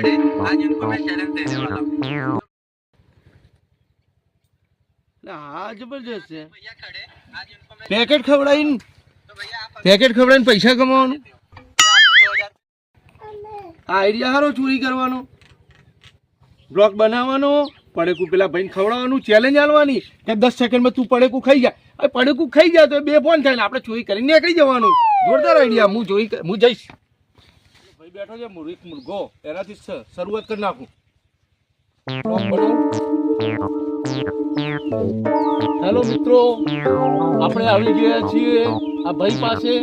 तो यहाँ पे एक भैया खड़े आज उनको मैं चैलेंज देने वाला हूँ એટલે હા જબરજસ્ત છે भैया खड़े आज उनको मैं પેકેટ ખવડાવીને तो भैया आप પેકેટ ખવડાવીને પૈસા કમાવાનું मैं आपको दो हजार આ આઈડિયા સારો ચોરી કરવાનો બ્લોક બનાવવાનો પડેકું પેલા ભાઈને ખવડાવવાનું ચેલેન્જ આલવાની કે દસ સેકન્ડમાં તું પડેકું ખાઈ જા હવે પડેકું ખાઈ જાય તો એ બે ફોન થાય ને આપણે ચોરી કરીને નીકળી જવાનું જોરદાર આઈડિયા હું ચોરી કર- હું જઈશ ભાઈ બેઠો છે એક મુર્ગો એનાથી શરૂઆત કરી નાખું. હેલો મિત્રો આપણે આવી ગયા છીએ આ ભાઈ પાસે.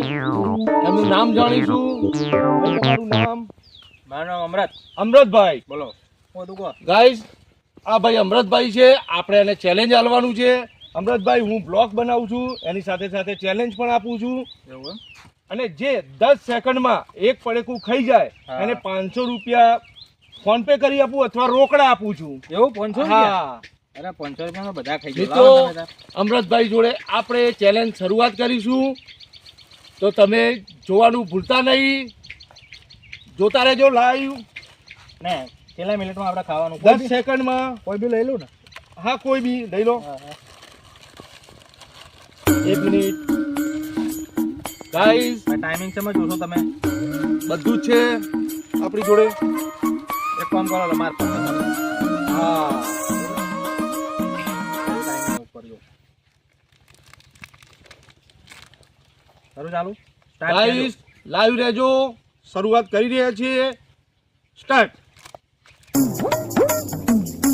એમનું નામ જાણીશું. તમારું નામ? મારું નામ અમરત. અમૃતભાઈ બોલો. ગાઈઝ આ ભાઈ અમૃતભાઈ છે. આપણે એને ચેલેન્જ આલવાનું છે. અમૃતભાઈ હું બ્લોગ બનાવું છું. એની સાથે સાથે ચેલેન્જ પણ આપું છું. અને જે દસ સેકન્ડમાં એક પડેકું ખાઈ જાય અને એને પાંચસો રૂપિયા ફોન પે કરી આપું અથવા રોકડા આપું છું. એવું પાંચસો હા. અરે પાંચસો રૂપિયામાં બધા ખાઈ મિત્રો અમૃતભાઈ જોડે આપણે ચેલેન્જ શરૂઆત કરીશું. તો તમે જોવાનું ભૂલતા નહીં. જોતા રહેજો લાઈવ ને કેટલા મિનિટમાં આપણે ખાવાનું? દસ સેકન્ડમાં. કોઈ બી લઈ લઉં ને. હા કોઈ બી લઈ લો. એક મિનિટ. ગાઈઝ ટાઈમિંગ સમજ જોશો તમે? બધું છે આપણી જોડે. એક કામ કરો તમારે હા. કરું ચાલુ? ગાઈઝ લાઈવ રહેજો. શરૂઆત કરી રહ્યા છીએ. સ્ટાર્ટ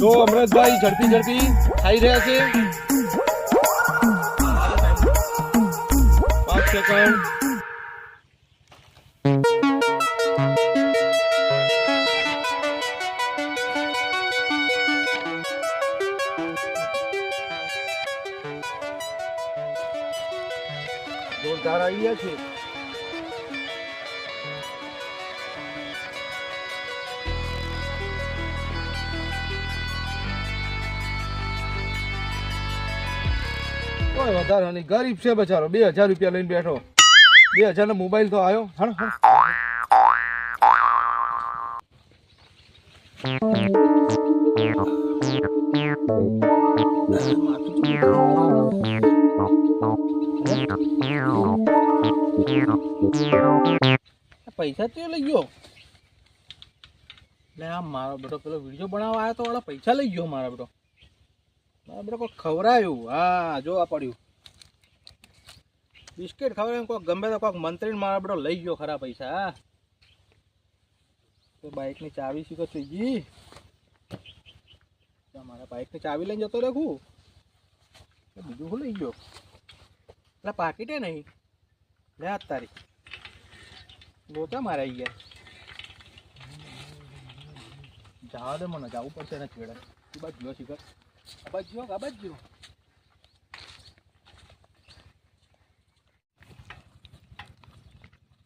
જો અમૃતભાઈ ઝડપી ઝડપી થઈ રહ્યા છે. સેકન્ડ જોરદાર આવી ગયા છે કોઈ વધારે નહીં ગરીબ છે બચારો. બે હજાર રૂપિયા લઈને બેઠો. બે હજાર નો મોબાઈલ તો આવ્યો હણ પૈસા તે લઈ ગયો. એટલે આ મારો બેટો પેલો વીડિયો બનાવવા આવ્યો તો વાળા. પૈસા લઈ ગયો મારા બેટો. બેટો કોઈ ખવડાયું? હા, જોવા પડ્યું. બિસ્કિટ ખવડાવ્યું કોઈક ગમે તો કોઈક મંત્રીને મારા બધો લઈ ગયો ખરા પૈસા તો બાઇકની ચાવી શીખો થઈ ગઈ મારા બાઇકની ચાવી લઈને જતો રાખું બીજું શું લઈ ગયો? એટલે પાકીટે નહીં. લે આ તારી. ગોતા મારે ગયા જવા દે મને, જવું પડશે ને છેડે તું બાજુ શીખર. બાજુ ગયો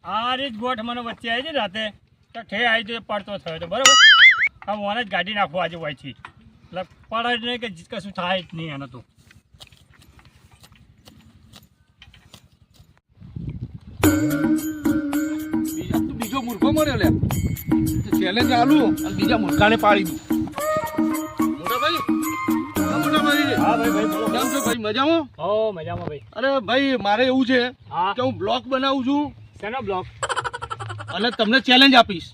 આ રીત ગોઠ મને વચ્ચે આવી છે રાતે. તો ઠે આવી તો પડતો થયો તો બરાબર? હવે મને જ ગાડી નાખવા આજે વાયથી એટલે પડે જ નહીં કે કશું થાય જ નહીં એને તો. બીજો મૂર્ખો મળ્યો લે ચેલેન્જ આલું અને બીજા મૂર્ખાને પાડી દઉં. હા હા ભાઈ ભાઈ કેમ છો ભાઈ? મજામાં? હો મજામાં ભાઈ. અરે ભાઈ મારે એવું છે કે હું બ્લોગ બનાવું છું શેનો બ્લોક? અને તમને ચેલેન્જ આપીશ.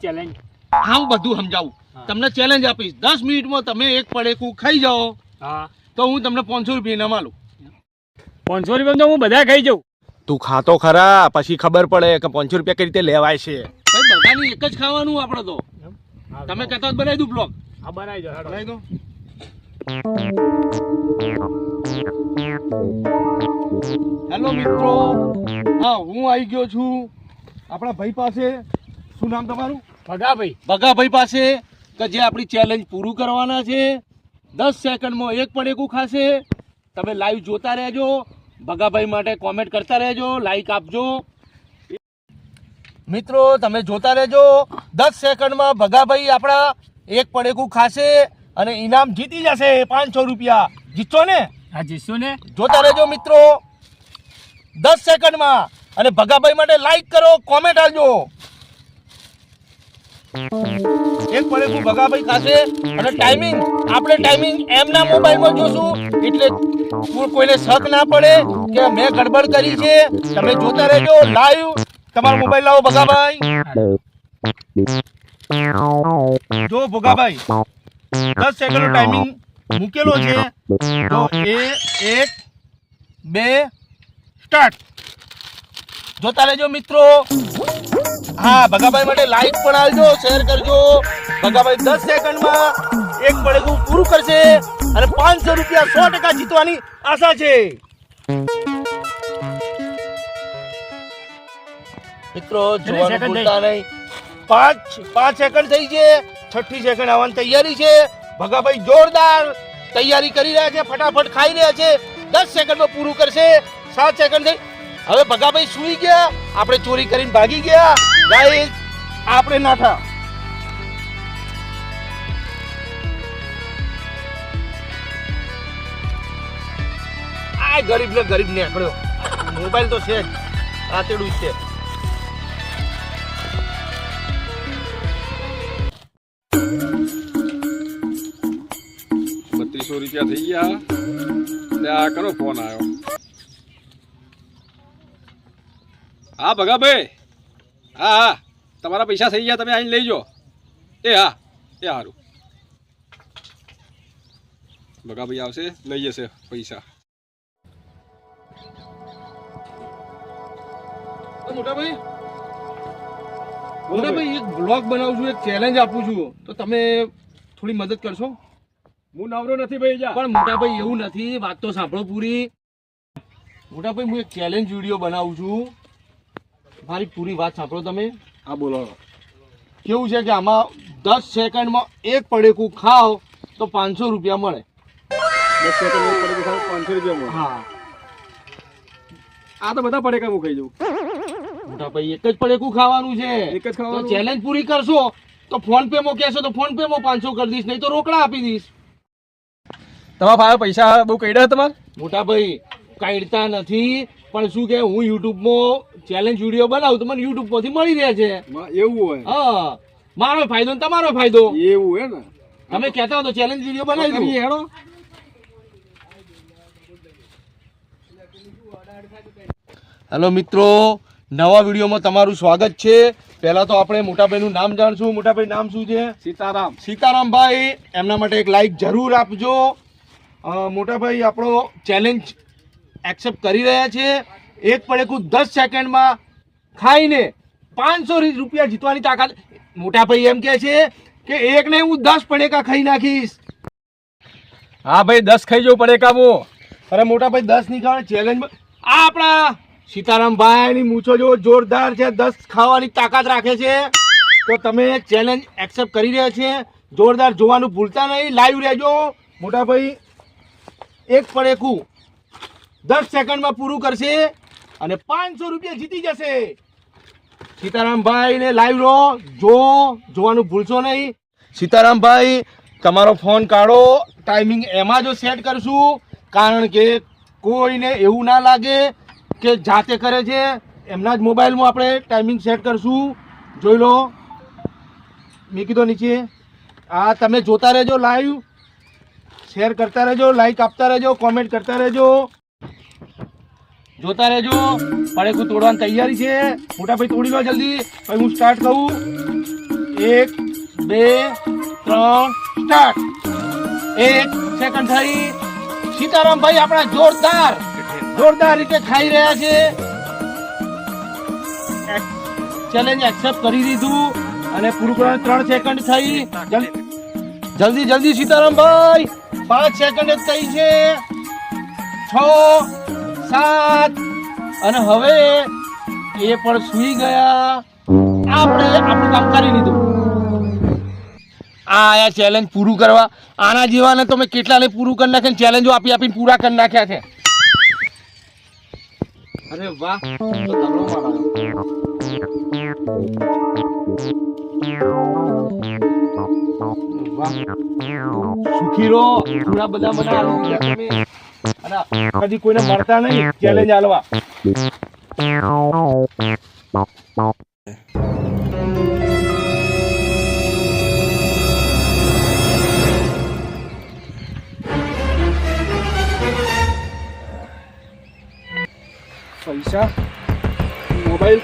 ચેલેન્જ હા હું બધું સમજાવું. તમને ચેલેન્જ આપીશ. દસ મિનિટમાં તમે એક પડેકું ખાઈ જાઓ. હા. તો હું તમને પાંચસો રૂપિયા ઇનામ આલું પાંચસો રૂપિયા તો હું બધા ખાઈ જાઉં. તું ખાતો ખરા પછી ખબર પડે કે પાંચસો રૂપિયા કઈ રીતે લેવાય છે. ભાઈ બધાની એક જ ખાવાનું આપણે તો. તમે કહેતા જ બનાવી દઉં બ્લોગ હા બનાવી દો બનાવી દો હેલો મિત્રો. હા હું આવી ગયો છું આપણા ભાઈ પાસે. શું નામ તમારું? ભગાભાઈ. ભગાભાઈ પાસે કે જે આપણી ચેલેન્જ પૂરું કરવાના છે. દસ સેકન્ડમાં એક પણ એકું ખાશે. તમે લાઈવ જોતા રહેજો. ભગાભાઈ માટે કોમેન્ટ કરતા રહેજો લાઈક આપજો. મિત્રો તમે જોતા રહેજો. દસ સેકન્ડમાં ભગાભાઈ આપણા એક પડેકું ખાશે. અને ઇનામ જીતી જશે પાંચસો રૂપિયા. જીતશો ને? હા જીતશો ને. જોતા રહેજો મિત્રો. દસ સેકન્ડમાં. અને ભગાભાઈ માટે લાઈક કરો કોમેન્ટ આલજો એક પડેકું ભગાભાઈ ખાશે અને ટાઈમિંગ આપણે ટાઈમિંગ એમના મોબાઈલમાં જોશું. એટલે કોઈને શક ના પડે કે મેં ગડબડ કરી છે. તમે જોતા રહેજો લાઈવ તમારો મોબાઈલ લાવો ભગાભાઈ. જો ભગાભાઈ દસ સેકન્ડનો ટાઈમિંગ મૂકેલો છે. તો એ એક બે સ્ટાર્ટ. જોતા રહેજો મિત્રો. હા ભગાભાઈ માટે લાઈક પણ આવજો. શેર કરજો. ભગાભાઈ દસ સેકન્ડમાં એક પડેગું પૂરું કરશે અને પાંચસો રૂપિયા સો ટકા જીતવાની આશા છે. મિત્રો જોવાનું ભૂલતા નહીં. પાંચ પાંચ સેકન્ડ થઈ છે. છઠ્ઠી સેકન્ડ આવવાની તૈયારી છે. ભગાભાઈ જોરદાર તૈયારી કરી રહ્યા છે, ફટાફટ ખાઈ રહ્યા છે. દસ સેકન્ડમાં પૂરું કરશે. સાત સેકન્ડ થઈ હવે ભગાભાઈ સુઈ ગયા. આપણે ચોરી કરીને ભાગી ગયા. ગાઈઝ, આપણે નાઠા. આ ગરીબ ને ગરીબ નીકળ્યો. મોબાઈલ તો છે જ. આતેડું છે. રૂપિયા થઈ ગયા. આ કરો ફોન આવ્યો. હા, ભગાભાઈ. હા હા. તમારા પૈસા થઈ ગયા, તમે આવીને લઈ જાઓ. એ, હા. એ સારું ભગાભાઈ આવશે, લઈ જશે પૈસા. મોટાભાઈ ભાઈ મોટા એક બ્લોગ બનાવું છું, એક ચેલેન્જ આપું છું. તો તમે થોડી મદદ કરશો? હું નવરો નથી ભાઈ જા. પણ મોટા ભાઈ એવું નથી. વાત તો સાંભળો પૂરી. મોટા ભાઈ હું એક ચેલેન્જ વીડિયો બનાવું છું. મારી પૂરી વાત સાંભળો તમે. હા બોલો. કેવું છે કે આમાં દસ સેકન્ડમાં એક પડેકું ખાઓ તો પાંચસો રૂપિયા મળે. દસ પાંચસો રૂપિયા મળે. હા. આ તો બધા પડેકા હું ખાઈ જવું મોટા ભાઈ એક જ પડેકું ખાવાનું છે. એક જ ખાવાનું? ચેલેન્જ પૂરી કરશો તો ફોન પે માં કહેશો તો ફોન પે માં પાંચસો કરી દઈશ નહીં તો રોકડા આપી દઈશ. તમારા પાસે પૈસા બહુ કઈડા તમારે? મોટા ભાઈ કાઢતા નથી પણ શું કે હું યુટ્યુબમાં ચેલેન્જ વીડિયો બનાવું તો મને યુટ્યુબમાંથી મળી રહે છે. એવું હોય. હા મારો ફાયદો ને તમારો ફાયદો. એવું હે ને. તમે કહેતા હો તો ચેલેન્જ વીડિયો બનાવી દઉં. હેડો. હેલો મિત્રો નવા વિડીયોમાં તમારું સ્વાગત છે. પહેલાં તો આપણે મોટાભાઈનું નામ જાણશું. મોટાભાઈ નામ શું છે? સીતારામ. સીતારામભાઈ એમના માટે એક લાઈક જરૂર આપજો. મોટાભાઈ આપણો ચેલેન્જ એક્સેપ્ટ કરી રહ્યા છે એક પડેકું દસ સેકન્ડમાં ખાઈને પાંચસો રૂપિયા જીતવાની તાકાત. મોટાભાઈ એમ કહે છે કે એક ને હું દસ પડેકા ખાઈ નાખીશ. હા ભાઈ દસ ખાઈ જવું પડેકા હું અરે મોટાભાઈ દસ નહીં ખાવા ચેલેન્જ આ આપણા સીતારામભાઈની મૂછો જો જોરદાર છે દસ ખાવાની તાકાત રાખે છે. તો તમે ચેલેન્જ એક્સેપ્ટ કરી રહ્યા છે. જોરદાર જોવાનું ભૂલતા નહીં લાઈવ રહેજો. મોટાભાઈ એક પડેકું દસ સેકન્ડમાં પૂરું કરશે અને પાંચસો રૂપિયા જીતી જશે. સીતારામભાઈને લાઈવ રહો જો, જોવાનું ભૂલશો નહીં. સીતારામભાઈ, તમારો ફોન કાઢો. ટાઈમિંગ એમાં જો સેટ કરશું. કારણ કે કોઈને એવું ના લાગે કે જાતે કરે છે. એમના જ મોબાઈલમાં આપણે ટાઈમિંગ સેટ કરશું. જોઈ લો. મેં કીધો નીચે. આ તમે જોતા રહેજો લાઈવ શેર કરતા રહેજો લાઈક આપતા રહેજો કોમેન્ટ કરતા રહેજો. જોતા રહેજો. પડેકું તોડવાની તૈયારી છે. મોટા ભાઈ તોડી લો જલ્દી. પછી હું સ્ટાર્ટ કહું. એક, બે, ત્રણ સ્ટાર્ટ એક સેકન્ડ થઈ. સીતારામભાઈ આપણા જોરદાર જોરદાર રીતે ખાઈ રહ્યા છે. ચેલેન્જ એક્સેપ્ટ કરી દીધું. અને પૂરું કરવાનું ત્રણ સેકન્ડ થઈ. જલ- જલ્દી જલ્દી સીતારામભાઈ પાંચ સેકન્ડ જ થઈ છે. છ, સાત, અને હવે એ પણ સૂઈ ગયા. આપણે આપણું કામ કરી લીધું. આ આયા ચેલેન્જ પૂરું કરવા. આના જેવાને તો મેં કેટલાને પૂરું કરી નાખ્યા ચેલેન્જો આપી આપીને પૂરા કરી નાખ્યા છે. અરે વાહ સુખી રહો જૂના બધા મને તમે. અને કદી કોઈને મળતા નહીં, ચેલેન્જ આલવા પૈસા, મોબાઈલ.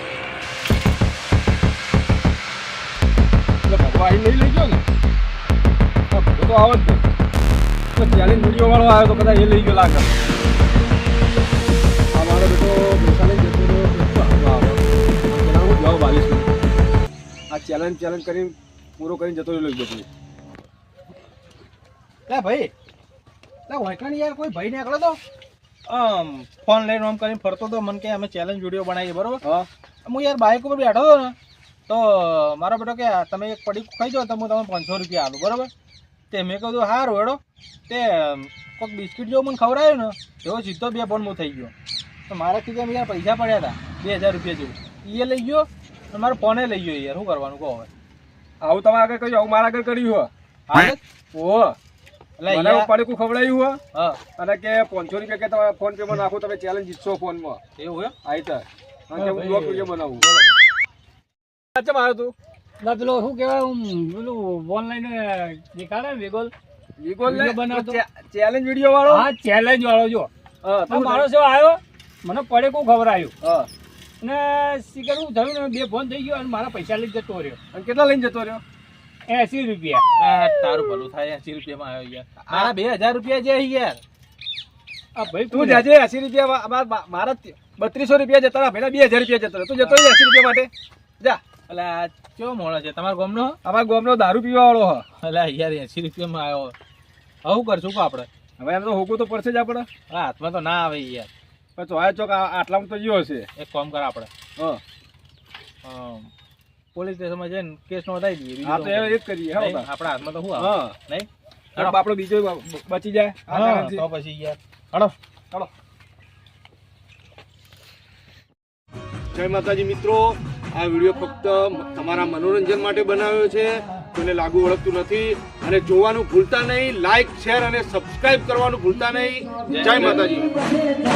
ભગો તો ચેલેન્જ વીડિયો વાળો આવ્યો તો કદાચ એ લઈ ગયો લાગે આ મારો બેટો જતો રહ્યો ચેલેન્જ ચેલેન્જ કરીને પૂરો કરીને જતો રહ્યો લઈ જતો લે ભાઈ. લે વાંકણ યાર કોઈ ભાઈ નીકળો તો. આમ ફોન લઈને આમ કરીને ફરતો તો મને કે અમે ચેલેન્જ વીડિયો બનાવીએ બરોબર? હા. હું યાર બાઇક ઉપર બેઠો હતો ને તો મારો બેટો કે તમે એક પડી ખાઈ જાઓ તો હું તમને પાંચસો રૂપિયા આપું બરોબર? તે મેં કહ્યું હાર હેડો. તે કોઈક બિસ્કિટ જેવું મને ખવડાયું ને એવો સીધો બે ફોન થઈ ગયો. તો મારા ખીચામાં યાર પૈસા પડ્યા હતા બે હજાર રૂપિયા જેવું. એ લઈ ગયો અને મારો ફોને લઈ ગયો યાર શું કરવાનું કહો હવે. આવું તમે આગળ કર્યું આવું મારા આગળ કર્યું હો. હા ઓ મને યાર પડેકું ખવડાવ્યું હા? અને કે પાંચસો રૂપિયા કે તમે ફોન પે માં નાખો તમે ચેલેન્જ જીતશો ફોનમાં. એવું હોય આઈ તો. અને હું હા, વીડિયો બનાવું. બોલો સાચે તું? પેલો શું કહેવાય હું પેલું ઓનલાઈન દેખાડે વિગોલ? વેગોલ બનાવતો? ચેલેન્જ વીડિયો વાળો? હા ચેલેન્જ વાળો જો. હા મારો શું આવ્યો? મને પડે કોઈ આવ્યું. હા. અને શિખર હું થયું ને બે ફોન થઈ ગયો અને મારા પૈસા લઈ જતો રહ્યો. અને કેટલા લઈને જતો રહ્યો? એસી રૂપિયા. તારું ભલું થાય એસી રૂપિયામાં આવ્યો યાર. મારા બે હજાર રૂપિયા જે યાર. આ ભાઈ તું જાજે એસી રૂપિયા મારા બત્રીસો રૂપિયા જતા પેલા બે હજાર રૂપિયા જતો રહ્યા. તું જતો એસી રૂપિયા માટે. જા. એટલે આ કેવો મોણો છે? તમારા ગોમનો? અમાર ગોમનો દારૂ પીવા વાળો હ. એટલે યાર એસી રૂપિયામાં આવ્યો. આવું કરશું કો આપણે? હવે એમ તો હોકું તો પડશે જ આપણે. હાથમાં તો ના આવે યાર. પણ ચોય ચોક આટલામાં તો ગયો હશે. એક કામ કર આપણે. હા. પોલીસ સ્ટેશનમાં જઈને કેસ નોંધાવી દઈએ. હા તો એ જ કરીએ આપડા આપણા હાથમાં તો શું આવે. હા નહીં આપણો બીજો બચી જાય. હા તો પછી યાર. હડો. હડો. જય માતાજી મિત્રો. આ વીડિયો ફક્ત તમારા મનોરંજન માટે બનાવ્યો છે. કોઈને લાગુ ઓળખતું નથી અને જોવાનું ભૂલતા નહીં. લાઈક શેર અને સબસ્ક્રાઈબ કરવાનું ભૂલતા નહીં. જય માતાજી.